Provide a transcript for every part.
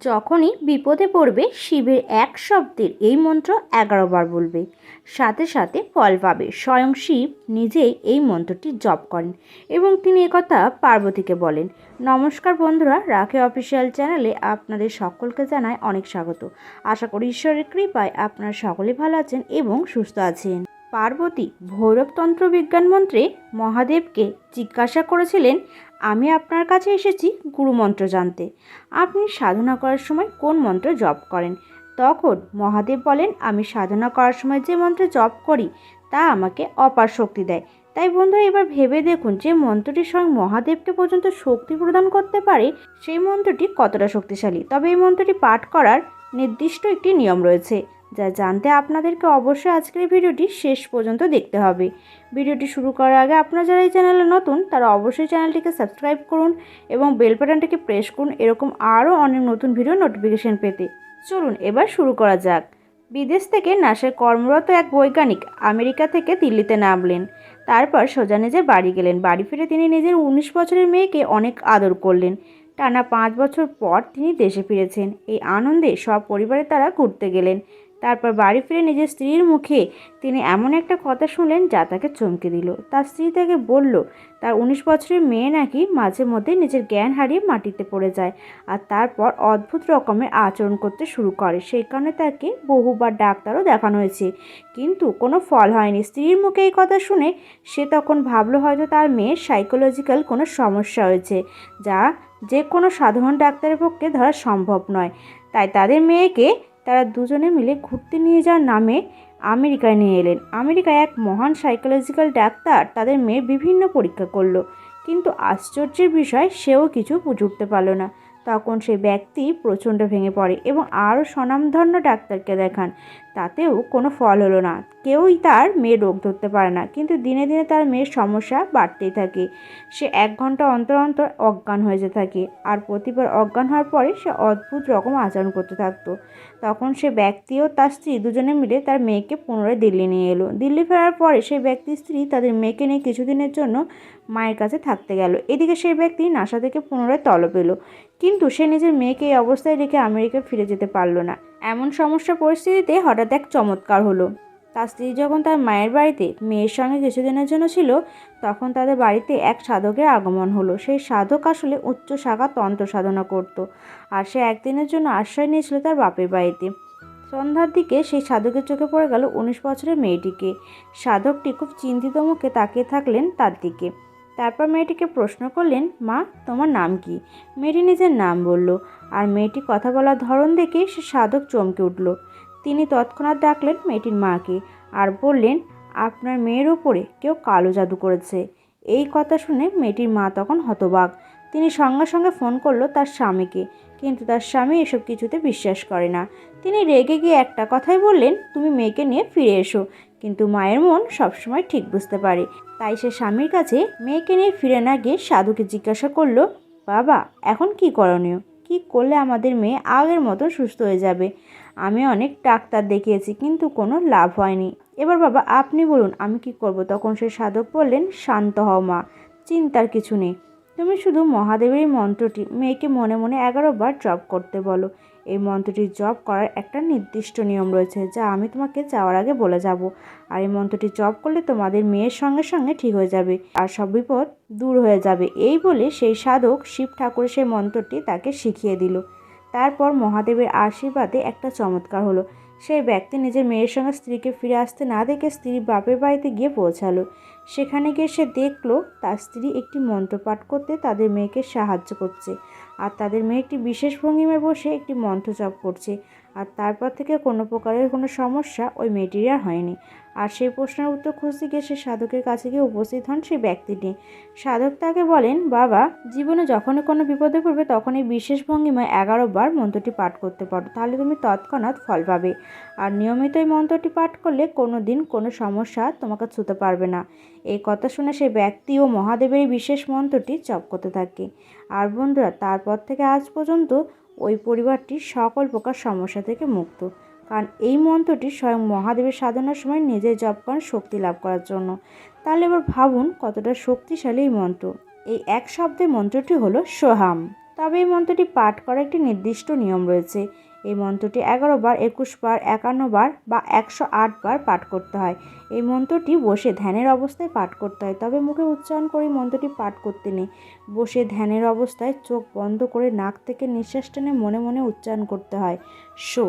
যখনই বিপদে পড়বে, শিবের এক শব্দের এই মন্ত্র এগারো বার বলবে। সাথে সাথে ফল পাবে। স্বয়ং শিব নিজেই এই মন্ত্রটি জপ করেন এবং তিনি একথা পার্বতীকে বলেন। নমস্কার বন্ধুরা, রাখে অফিসিয়াল চ্যানেলে আপনাদের সকলকে জানায় অনেক স্বাগত। আশা করি ঈশ্বরের কৃপায় আপনারা সকলে ভালো আছেন এবং সুস্থ আছেন। পার্বতী ভৈরবতন্ত্র বিজ্ঞান মন্ত্রে মহাদেবকে জিজ্ঞাসা করেছিলেন আমি আপনার কাছে এসেছি গুরুমন্ত্র জানতে। আপনি সাধনা করার সময় কোন মন্ত্র জপ করেন? তখন মহাদেব বলেন, আমি সাধনা করার সময় যে মন্ত্র জপ করি, তা আমাকে অপার শক্তি দেয়। তাই বন্ধুরা, এবার ভেবে দেখুন যে মন্ত্রটি স্বয়ং মহাদেবকে পর্যন্ত শক্তি প্রদান করতে পারে, সেই মন্ত্রটি কতটা শক্তিশালী? তবে এই মন্ত্রটি পাঠ করার নির্দিষ্ট একটি নিয়ম রয়েছে। যা জানতে আপনাদেরকে অবশ্যই আজকের ভিডিওটি শেষ পর্যন্ত দেখতে হবে। ভিডিওটি শুরু করার আগে আপনারা যারা এই চ্যানেলে নতুন, তারা অবশ্যই চ্যানেলটিকে সাবস্ক্রাইব করুন এবং বেল বাটনটিকে প্রেস করুন, এরকম আরও অনেক নতুন ভিডিও নোটিফিকেশন পেতে। চলুন, এবার শুরু করা যাক। বিদেশ থেকে নাসায় কর্মরত এক বৈজ্ঞানিক আমেরিকা থেকে দিল্লিতে নামলেন। তারপর সোজা নিজের বাড়ি গেলেন। বাড়ি ফিরে তিনি নিজের উনিশ বছরের মেয়েকে অনেক আদর করলেন। টানা পাঁচ বছর পর তিনি দেশে ফিরেছেন। এই আনন্দে সব পরিবারে তারা ঘুরতে গেলেন। তারপর বাড়ি ফিরে নিজের স্ত্রীর মুখে তিনি এমন একটা কথা শুনলেন যা তাকে চমকে দিল। তার স্ত্রী তাকে বলল, তার উনিশ বছরের মেয়ে নাকি মাঝে মধ্যে নিজের জ্ঞান হারিয়ে মাটিতে পড়ে যায় আর তারপর অদ্ভুত রকমের আচরণ করতে শুরু করে। সেই কারণে তাকে বহুবার ডাক্তারও দেখানো হয়েছে। কিন্তু কোনো ফল হয়নি। স্ত্রীর মুখে এই কথা শুনে সে তখন ভাবলো, হয়তো তার মেয়ের সাইকোলজিক্যাল কোনো সমস্যা হয়েছে, যা যে কোনো সাধারণ ডাক্তারের পক্ষে ধরা সম্ভব নয়। তাই তাদের মেয়েকে তারা দুজনে মিলে ঘুরতে নিয়ে যাওয়ার নামে আমেরিকায় নিয়ে এলেন। আমেরিকায় এক মহান সাইকোলজিক্যাল ডাক্তার তাদের মেয়ে বিভিন্ন পরীক্ষা করল। কিন্তু আশ্চর্যের বিষয়, সেও কিছু জুটতে পারল না। তখন সেই ব্যক্তি প্রচণ্ড ভেঙে পড়ে এবং আরও স্বনামধন্য ডাক্তারকে দেখান। তাতেও কোনো ফল হলো না। কেউই তার মেয়ে রোগ ধরতে পারে না, কিন্তু দিনে দিনে তার মেয়ের সমস্যা বাড়তেই থাকে। সে এক ঘণ্টা অন্তর অন্তর অজ্ঞান হয়ে যেতে থাকে আর প্রতিবার অজ্ঞান হওয়ার পরে সে অদ্ভুত রকম আচরণ করতে থাকতো। তখন সে ব্যক্তি ও তার স্ত্রী দুজনে মিলে তার মেয়েকে পুনরায় দিল্লি নিয়ে এলো। দিল্লি ফেরার পরে সেই ব্যক্তির স্ত্রী তাদের মেয়েকে নিয়ে কিছুদিনের জন্য মায়ের কাছে থাকতে গেল। এদিকে সেই ব্যক্তি নাসা থেকে পুনরায় তলব এলো, কিন্তু সে নিজের মেয়েকে এই অবস্থায় রেখে আমেরিকা ফিরে যেতে পারল না। এমন সমস্যা পরিস্থিতিতে হঠাৎ এক চমৎকার হলো। তার স্ত্রী যখন তার মায়ের বাড়িতে মেয়ের সঙ্গে কিছুদিনের জন্য ছিল, তখন তাদের বাড়িতে এক সাধকের আগমন হলো। সেই সাধক আসলে উচ্চ শাখা তন্ত্র সাধনা করত আর সে একদিনের জন্য আশ্রয় নিয়েছিল তার বাপের বাড়িতে। সন্ধ্যার দিকে সেই সাধকের চোখে পড়ে গেল উনিশ বছরের মেয়েটিকে। সাধকটি খুব চিন্তিত মুখে তাকিয়ে থাকলেন তার দিকে। তারপর মেয়েটিকে প্রশ্ন করলেন, মা, তোমার নাম কি? মেয়েটি নিজের নাম বলল, আর মেয়েটি কথা বলার ধরন দেখে সে সাধক চমকে উঠল। তিনি তৎক্ষণাৎ ডাকলেন মেয়েটির মাকে আর বললেন, আপনার মেয়ের ওপরে কেউ কালো জাদু করেছে। এই কথা শুনে মেয়েটির মা তখন হতবাক। তিনি সঙ্গে সঙ্গে ফোন করল তার স্বামীকে, কিন্তু তার স্বামী এসব কিছুতে বিশ্বাস করে না। তিনি রেগে গিয়ে একটা কথাই বললেন, তুমি মেয়েকে নিয়ে ফিরে এসো। কিন্তু মায়ের মন সবসময় ঠিক বুঝতে পারে। তাই সে স্বামীর কাছে মেয়েকে নিয়ে ফিরে না গিয়ে সাধুকে জিজ্ঞাসা করল, বাবা, এখন কি করণীয়? কি করলে আমাদের মেয়ে আগের মতো সুস্থ হয়ে যাবে? আমি অনেক ডাক্তার দেখিয়েছি, কিন্তু কোনো লাভ হয়নি। এবার বাবা, আপনি বলুন, আমি কি করব? তখন সে সাধক বললেন, শান্ত হও মা, চিন্তার কিছু নেই। তুমি শুধু মহাদেবের মন্ত্রটি মেয়েকে মনে মনে এগারো বার জপ করতে বলো। এই মন্ত্রটি জপ করার একটা নির্দিষ্ট নিয়ম রয়েছে, যা আমি তোমাকে যাওয়ার আগে বলে যাব। আর এই মন্ত্রটি জপ করলে তোমাদের মেয়ের সঙ্গে সঙ্গে ঠিক হয়ে যাবে আর সব বিপদ দূর হয়ে যাবে। এই বলে সেই সাধক শিব ঠাকুর সেই মন্ত্রটি তাকে শিখিয়ে দিল। তারপর মহাদেবের আশীর্বাদে একটা চমৎকার হলো। সেই ব্যক্তি নিজের মেয়ের সঙ্গে স্ত্রীকে ফিরে আসতে না দেখে স্ত্রী বাপের বাড়িতে গিয়ে পৌঁছালো। সেখানে গিয়ে সে দেখল, তার স্ত্রী একটি মন্ত্র পাঠ করতে তাদের মেয়েকে সাহায্য করছে। আর তাদের মেয়ে একটি বিশেষ ভঙ্গিমায় বসে একটি মন্ত্র জপ করছে। আর তারপর থেকে কোনো প্রকারের কোনো সমস্যা ওই মেয়েটির আর হয়নি। আর সেই প্রশ্নের উত্তর খুঁজতে গিয়ে সে সাধকের কাছে গিয়ে উপস্থিত হন সেই ব্যক্তিটি। সাধক তাকে বলেন, বাবা, জীবনে যখনই কোনো বিপদে পড়বে তখন এই বিশেষ ভঙ্গিমায় এগারো বার মন্ত্রটি পাঠ করতে পারো। তাহলে তুমি তৎক্ষণাৎ ফল পাবে। আর নিয়মিত এই মন্ত্রটি পাঠ করলে কোনো দিন কোনো সমস্যা তোমাকে ছুতে পারবে না। এই কথা শুনে সেই ব্যক্তি ও মহাদেবের এই বিশেষ মন্ত্রটি জপ করতে থাকে। আর বন্ধুরা, তারপর থেকে আজ পর্যন্ত ওই পরিবারটি সকল প্রকার সমস্যা থেকে মুক্ত। কারণ এই মন্ত্রটি স্বয়ং মহাদেবের সাধনার সময় নিজে জপ করেন, শক্তি লাভ করার জন্য। তাহলে এবার ভাবুন কতটা শক্তিশালী এই মন্ত্র। এই এক শব্দের মন্ত্রটি হলো সোহাম। তবে এই মন্ত্রটি পাঠ করার একটি নির্দিষ্ট নিয়ম রয়েছে। এই মন্ত্রটি এগারো বার, একুশ বার, একান্ন বার বা একশো আট বার পাঠ করতে হয়। এই মন্ত্রটি বসে ধ্যানের অবস্থায় পাঠ করতে হয়। তবে মুখে উচ্চারণ করে মন্ত্রটি পাঠ করতে নেই। বসে ধ্যানের অবস্থায় চোখ বন্ধ করে নাক থেকে নিঃশ্বাস টেনে মনে মনে উচ্চারণ করতে হয়, শো।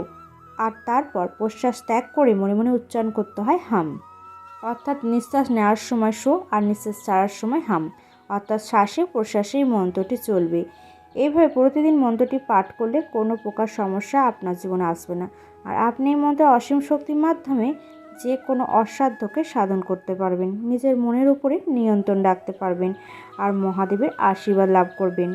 আর তারপর প্রশ্বাস ত্যাগ করে মনে মনে উচ্চারণ করতে হয়, হাম। অর্থাৎ নিঃশ্বাস নেওয়ার সময় শো আর নিঃশ্বাস ছাড়ার সময় হাম। অর্থাৎ শ্বাসে প্রশ্বাসে এই মন্ত্রটি চলবে। এইভাবে প্রতিদিন মন্ত্রটি পাঠ করলে কোনো প্রকার সমস্যা আপনার জীবনে আসবে না। আর আপনি এই মন্ত্রের অসীম শক্তির মাধ্যমে যে কোনো অসাধ্যকে সাধন করতে পারবেন। নিজের মনের উপরে নিয়ন্ত্রণ রাখতে পারবেন। আর মহাদেবের আশীর্বাদ লাভ করবেন।